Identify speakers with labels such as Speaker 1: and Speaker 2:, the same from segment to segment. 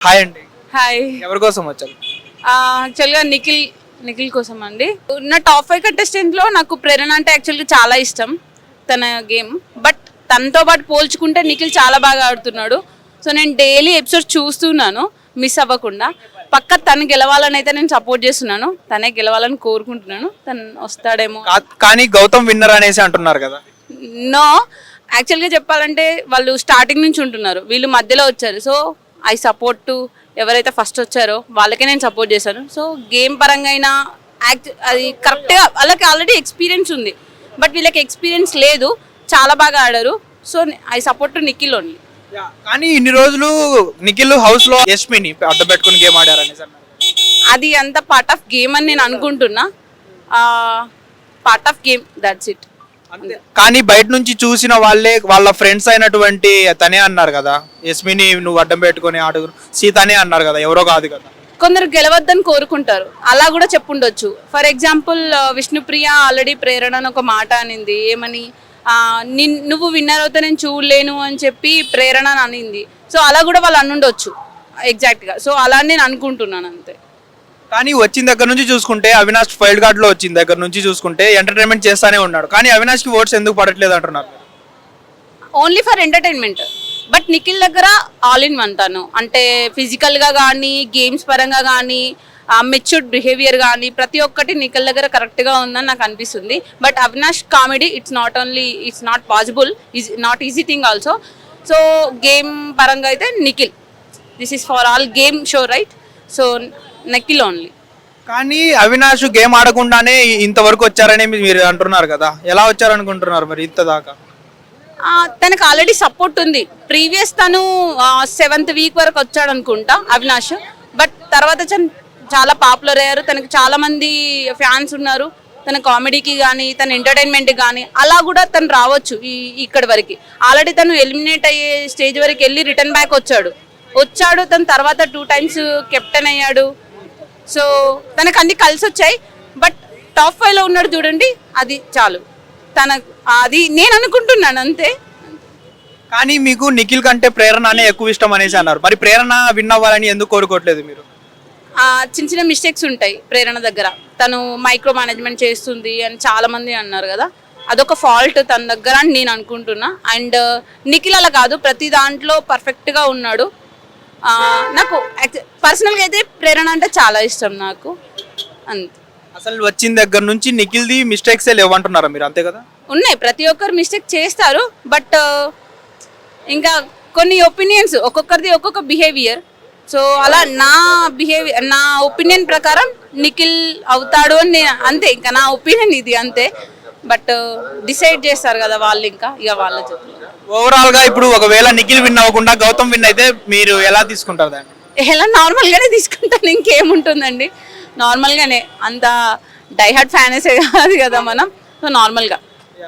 Speaker 1: Hi అండి.
Speaker 2: Hi.
Speaker 1: ఎవరి కోసం వచ్చారు?
Speaker 2: యాక్చువల్గా నిఖిల్ నిఖిల్ కోసం అండి నా టాప్ ఫైవ్ కంటెస్టెంట్లో నాకు ప్రేరణ అంటే యాక్చువల్గా చాలా ఇష్టం తన గేమ్ బట్ తనతో పాటు పోల్చుకుంటే నిఖిల్ చాలా బాగా ఆడుతున్నాడు. సో నేను డైలీ ఎపిసోడ్ చూస్తున్నాను మిస్ అవ్వకుండా. పక్క తను గెలవాలని అయితే నేను సపోర్ట్ చేస్తున్నాను. తనే గెలవాలని కోరుకుంటున్నాను. తను వస్తాడేమో.
Speaker 1: కానీ గౌతమ్ విన్నర్ అనేసి అంటున్నారు కదా.
Speaker 2: నో యాక్చువల్గా చెప్పాలంటే వాళ్ళు స్టార్టింగ్ నుంచి ఉంటున్నారు. వీళ్ళు మధ్యలో వచ్చారు. సో ఐ సపోర్ట్ టు ఎవరైతే ఫస్ట్ వచ్చారో వాళ్ళకే నేను సపోర్ట్ చేశాను. సో గేమ్ పరంగా అయినా యాక్ట్ అది కరెక్ట్గా వాళ్ళకి ఆల్రెడీ ఎక్స్పీరియన్స్ ఉంది. బట్ వీళ్ళకి ఎక్స్పీరియన్స్ లేదు. చాలా బాగా ఆడారు. So I support to Nikhil only
Speaker 1: కానీ ఇన్ని రోజులు నిఖిల్ హౌస్లో యష్మిని అడ్డం పెట్టుకుని గేమ్ ఆడారు అనేసి అన్నారు
Speaker 2: అది అంత పార్ట్ ఆఫ్ గేమ్ అని నేను అనుకుంటున్నా. Part of game that's it.
Speaker 1: కానీ బయట నుంచి చూసిన వాళ్ళే వాళ్ళ ఫ్రెండ్స్ అయినటువంటి తనే అన్నారు కదా. యస్మిని నువ్వు అడ్డం పెట్టుకొని ఆడు సీతనే అన్నారు కదా ఎవరో కాదు కదా.
Speaker 2: కొందరు గెలవద్దని కోరుకుంటారు. అలా కూడా చెప్పుండొచ్చు. For example Vishnupriya already Prerana అని ఒక మాట అనింది. ఏమని? నువ్వు విన్నర్ అవుతా నేను చూడలేను అని చెప్పి ప్రేరణ అని అనింది. సో అలా కూడా వాళ్ళు అనుండొచ్చు. ఎగ్జాక్ట్గా సో అలా నేను అనుకుంటున్నాను అంతే.
Speaker 1: కానీ వచ్చిన దగ్గర నుంచి చూసుకుంటే అవినాష్ ఫైల్డ్ కార్డ్లో వచ్చిన దగ్గర నుంచి చూసుకుంటే ఎంటర్టైన్మెంట్ చేస్తానే ఉన్నాడు. కానీ అవినాష్కి ఓట్స్ ఎందుకు పడట్లేదు అంటున్నారు?
Speaker 2: Only for entertainment but Nikhil దగ్గర ఆల్ ఇన్ వన్ తను. అంటే ఫిజికల్గా కానీ గేమ్స్ పరంగా కానీ మెచ్యూర్డ్ బిహేవియర్ కానీ ప్రతి ఒక్కటి నిఖిల్ దగ్గర కరెక్ట్గా ఉందని నాకు అనిపిస్తుంది. But Avinash comedy it's not only it's not possible is not easy thing also so game పరంగా అయితే Nikhil this is for all game show right so Nikhil only
Speaker 1: కానీ అవినాష్ గేమ్ ఆడకుండానే ఇంతవరకు వచ్చారని మీరు అంటున్నారు కదా. ఎలా వచ్చారనుకుంటున్నారు మరి ఇంత దాకా?
Speaker 2: ఆ, తనకు ఆల్రెడీ సపోర్ట్ ఉంది. ప్రీవియస్ తను సెవెంత్ వీక్ వరకు వచ్చాడు అనుకుంటా అవినాష్. బట్ తర్వాత చన్- చాలా పాపులర్ అయ్యారు. తనకు చాలా మంది ఫ్యాన్స్ ఉన్నారు. తన కామెడీకి కానీ తన ఎంటర్టైన్మెంట్కి కానీ అలా కూడా తను రావచ్చు ఈ ఇక్కడి వరకు. ఆల్రెడీ తను ఎలిమినేట్ అయ్యే స్టేజ్ వరకు వెళ్ళి రిటర్న్ బ్యాక్ వచ్చాడు. వచ్చాడు తన తర్వాత టూ టైమ్స్ కెప్టెన్ అయ్యాడు. సో తనకు అన్ని కలిసి వచ్చాయి. బట్ టాప్ ఫైవ్లో ఉన్నాడు చూడండి అది చాలు. తన అది నేను అనుకుంటున్నాను అంతే.
Speaker 1: కానీ మీకు నిఖిల్ కంటే ప్రేరణ అనే ఎక్కువ ఇష్టం అనేసి అన్నారు. మరి ప్రేరణ విన్ అవ్వాలని ఎందుకు కోరుకోవట్లేదు మీరు?
Speaker 2: చిన్న చిన్న మిస్టేక్స్ ఉంటాయి ప్రేరణ దగ్గర. తను మైక్రో మేనేజ్మెంట్ చేస్తుంది అని చాలా మంది అన్నారు కదా. అదొక ఫాల్ట్ తన దగ్గర అని నేను అనుకుంటున్నా. అండ్ నిఖిల్ అలా కాదు ప్రతి దాంట్లో పర్ఫెక్ట్గా ఉన్నాడు. నాకు పర్సనల్గా అయితే ప్రేరణ అంటే చాలా ఇష్టం నాకు. అంతే.
Speaker 1: అసలు వచ్చిన దగ్గర నుంచి నిఖిల్ది మిస్టేక్సే లేవంటున్నారా మీరు? అంతే కదా?
Speaker 2: ఉన్నాయి. ప్రతి ఒక్కరు మిస్టేక్ చేస్తారు. బట్ ఇంకా కొన్ని ఒపీనియన్స్ ఒక్కొక్కరిది ఒక్కొక్క బిహేవియర్ సో అలా నా బిహేవియర్ నా ఒపీనియన్ ప్రకారం నిఖిల్ అవుతాడు అని నేను అంతే. ఇంకా నా ఒపీనియన్ ఇది అంతే. బట్ డిసైడ్ చేస్తారు కదా వాళ్ళు ఇంకా. ఇక వాళ్ళ చెప్తారు
Speaker 1: ఓవరాల్గా ఇప్పుడు ఒకవేళ నిఖిల్ విన్ అవ్వకుండా గౌతమ్ విన్ అయితే మీరు ఎలా తీసుకుంటారు దాన్ని?
Speaker 2: ఎలా నార్మల్గానే తీసుకుంటాను ఇంకేముంటుందండి? నార్మల్గానే అంత డైహార్డ్ ఫ్యానేసే కాదు కదా మనం. సో నార్మల్గా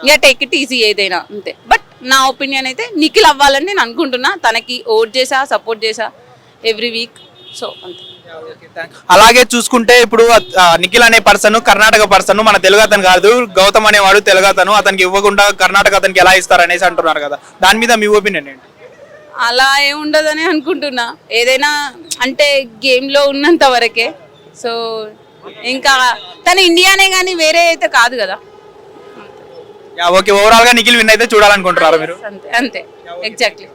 Speaker 2: ఇక టేక్ ఇట్ ఈజీ ఏదైనా అంతే. బట్ నా ఒపీనియన్ అయితే నిఖిల్ అవ్వాలని నేను అనుకుంటున్నా. తనకి ఓట్ చేసా సపోర్ట్ చేసా ఎవ్రీ వీక్ సో అంతే.
Speaker 1: అలాగే చూసుకుంటే ఇప్పుడు నిఖిల్ అనే పర్సన్ కర్ణాటక పర్సన్ మన తెలుగు అతను కాదు గౌతమ్ అనేవాడు తెలుగు అతను అతనికి ఇవ్వకుండా కర్ణాటక అతనికి ఎలా ఇస్తారు అనేసి అంటున్నారు కదా. దాని మీద మీ ఒపీనియన్ ఏంటి?
Speaker 2: అలా ఏముండదని అనుకుంటున్నా. ఏదైనా అంటే గేమ్లో ఉన్నంత వరకే. సో ఇంకా తన ఇండియానే కానీ వేరే అయితే కాదు కదా.
Speaker 1: ఓకే. ఓవరాల్గా నిఖిల్ విన్ అయితే చూడాలనుకుంటున్నారు మీరు?
Speaker 2: అంతే అంతే. ఎగ్జాక్ట్లీ